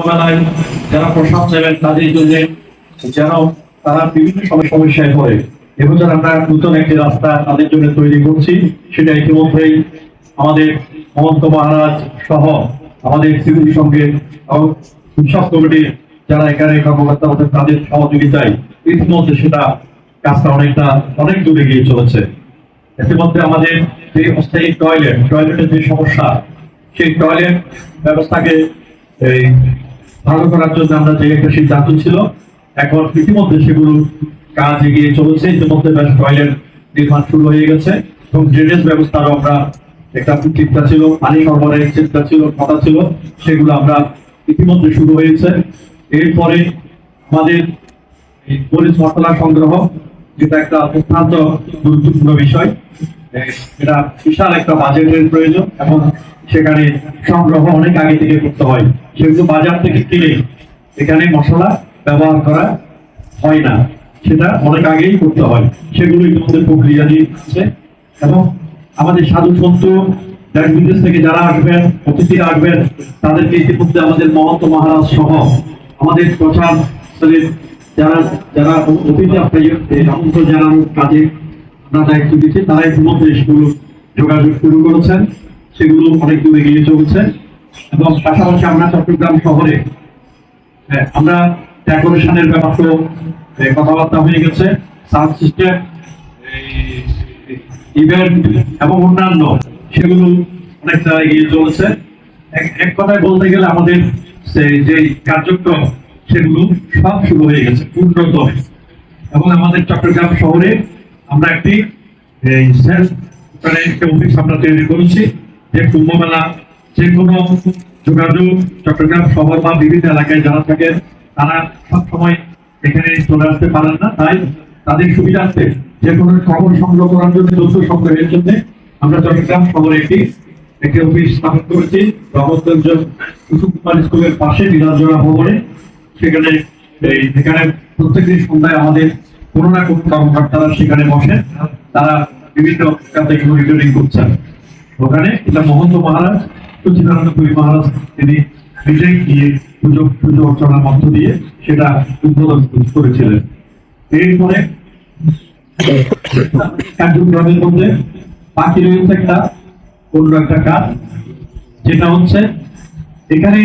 ছোটবেলায় যারা প্রসাদ নেবেন তাদের জন্য যেন তারা বিভিন্ন সময় সমস্যায় পড়ে। এবছর আমরা নতুন একটি রাস্তা তাদের জন্য তৈরি করছি। সেটা ইতিমধ্যেই আমাদের মহন্ত মহারাজ সহ আমাদের সিভিল সঙ্গে এবং কমিটির যারা এখানে কর্মকর্তা আছেন, তাদের সহযোগিতায় ইতিমধ্যে সেটা কাজটা অনেকটা, অনেক দূরে গিয়ে চলেছে। ইতিমধ্যে আমাদের যে অস্থায়ী টয়লেট, টয়লেটের যে সমস্যা, সেই টয়লেট ব্যবস্থাকে এই ভালো করার জন্য আমরা যে একটা সিদ্ধান্ত ছিল, এখন ইতিমধ্যে সেগুলো কাজ এগিয়ে চলেছে। ইতিমধ্যে বেশ টয়লেট নির্মাণ শুরু হয়ে গেছে এবং ড্রেনেজ ব্যবস্থারও আমরা একটা চিন্তা ছিল, পানি সরবরাহের চিন্তা ছিল, কথা ছিল, সেগুলো আমরা ইতিমধ্যে শুরু হয়েছে। এরপরে আমাদের মরিচ মশলা সংগ্রহ, যেটা একটা অত্যন্ত গুরুত্বপূর্ণ বিষয় এটা বিশাল একটা বাজেটের প্রয়োজন এবং সেখানে সংগ্রহ অনেক আগে থেকে করতে হয়। সেগুলো বাজার থেকে কিনে এখানে মশলা ব্যবহার করা হয় না, সেটা অনেক আগেই করতে হয়। সেগুলো ইতিমধ্যে প্রক্রিয়া দিচ্ছে এবং আমাদের সাধু সন্ত যারা বিদেশ থেকে যারা আসবেন অতিথিরা আসবেন, তাদেরকে ইতিমধ্যে আমাদের মহন্ত মহারাজ সহ আমাদের প্রচার যারা যারা অতিথি আমন্ত্রণ জানানোর কাজে আমরা দায়িত্ব দিচ্ছি তারা ইতিমধ্যে সেগুলো যোগাযোগ শুরু করেছেন। সেগুলো অনেক দূরে গিয়ে চলছে। এবং পাশাপাশি আমরা চট্টগ্রাম শহরে আমরা ডেকোরেশনের ব্যাপারটাও কথাবার্তা হয়ে গেছে। সাউন্ড সিস্টেম ইভেন্ট এবং অন্যান্য, সেগুলো এগিয়ে চলেছে। এক- কথায় বলতে গেলে আমাদের যে কার্যক্রম, সেগুলো সব শুরু হয়ে গেছে পূর্ণতম এবং আমাদের চট্টগ্রাম শহরে আমরা একটি সেলফ মানে একটা অফিস আমরা তৈরি করেছি, যে কুম্ভ মেলা যে কোনো যোগাযোগ চট্টগ্রাম শহর বা বিভিন্ন এলাকায় যারা থাকেন তারা সবসময় এখানে চলে আসতে পারেন না। তাই তাদের সুবিধার্থে যে কোনো খবর সংগ্রহ করার জন্য তথ্য সংগ্রহের জন্য। আমরা চট্টগ্রাম শহরে একটি একটি অফিস স্থাপন করেছি রহমতগঞ্জ কুসুম কুমার স্কুলের পাশে বিরাজোড়া ভবনে। সেখানে এই, সেখানে প্রত্যেকদিন সন্ধ্যায় আমাদের কোনো না কোনো কর্মকর্তারা সেখানে বসে তারা বিভিন্ন কাজে মনিটরিং করছেন ওখানে এটা মহন্ত মহারাজ সচিদানন্দপুরী মহারাজ, তিনি নিজেই গিয়ে পুজো পুজো অর্চনার মধ্য দিয়ে সেটা উদ্বোধন করেছিলেন। এরপরে কার্যক্রমের মধ্যে বাকি রয়েছে একটা, অন্য একটা কাজ, যেটা হচ্ছে এখানে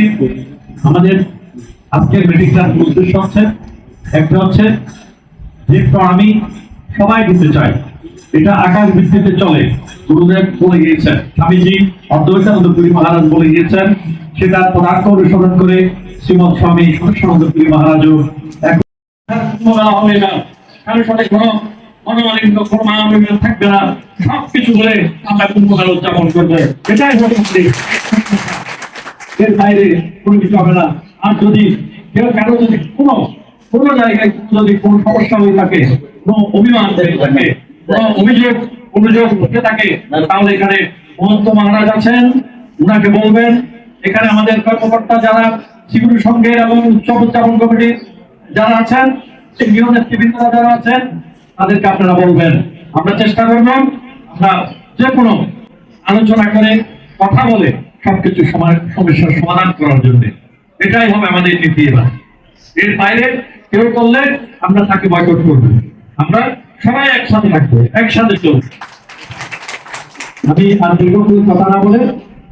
আমাদের আজকের মিটিং উদ্দেশ্য হচ্ছে, একটা হচ্ছে যে আমি সবাই দিতে চাই এটা আকাশ ভিত্তিতে চলে। গুরুদেব বলে গিয়েছেন, স্বামীজি অদ্বৈতানন্দপুরী মহারাজ বলে গিয়েছেন, সেটা পদার্থ অনুসরণ করে শ্রীমৎ স্বামী মহারাজও মানবিক থাকবে না। সবকিছু বলে এর বাইরে কোনো কিছু হবে না। আর যদি কেউ যদি কোনো কোনো জায়গায় যদি কোনো সমস্যা হয়ে থাকে, কোনো অভিমান থেকে অভিযোগ থাকে। তাহলে এখানে মহন্ত মহারাজ আছেন, উনাকে বলবেন, এখানে আমাদের কর্মকর্তা যারা সংঘের এবং উৎসব কমিটির যারা আছেন নেতৃবৃন্দরা যারা আছেন, তাদেরকে আপনারা বলবেন। আমরা চেষ্টা করব আমরা যে কোনো আলোচনা করে কথা বলে সবকিছু সমস্যার সমাধান করার জন্য। এটাই হবে আমাদের নীতি এবার। এর বাইরে কেউ করলে আমরা তাকে বয়কট করব। আমরা সবাই একসাথে থাকবে, একসাথে চলবে। আমি আর দীর্ঘ কথা না বলে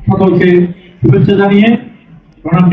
সকলকে শুভেচ্ছা জানিয়ে প্রণাম